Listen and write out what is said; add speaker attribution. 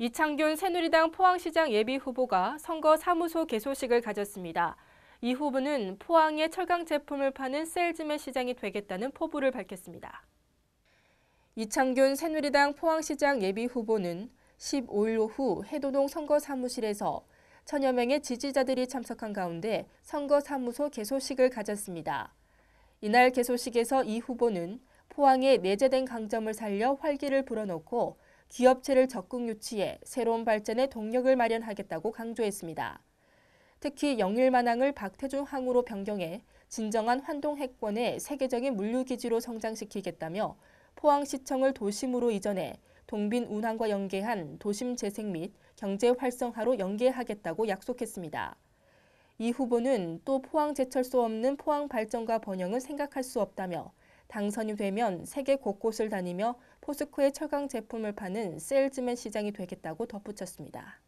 Speaker 1: 이창균 새누리당 포항시장 예비후보가 선거 사무소 개소식을 가졌습니다. 이 후보는 포항에 철강 제품을 파는 셀즈맨 시장이 되겠다는 포부를 밝혔습니다. 이창균 새누리당 포항시장 예비후보는 15일 오후 해도동 선거사무실에서 천여 명의 지지자들이 참석한 가운데 선거사무소 개소식을 가졌습니다. 이날 개소식에서 이 후보는 포항에 내재된 강점을 살려 활기를 불어넣고 기업체를 적극 유치해 새로운 발전의 동력을 마련하겠다고 강조했습니다. 특히 영일만항을 박태준 항으로 변경해 진정한 환동 핵권의 세계적인 물류기지로 성장시키겠다며 포항시청을 도심으로 이전해 동빈 운항과 연계한 도심 재생 및 경제 활성화로 연계하겠다고 약속했습니다. 이 후보는 또 포항제철소 없는 포항 발전과 번영은 생각할 수 없다며 당선이 되면 세계 곳곳을 다니며 포스코의 철강 제품을 파는 세일즈맨 시장이 되겠다고 덧붙였습니다.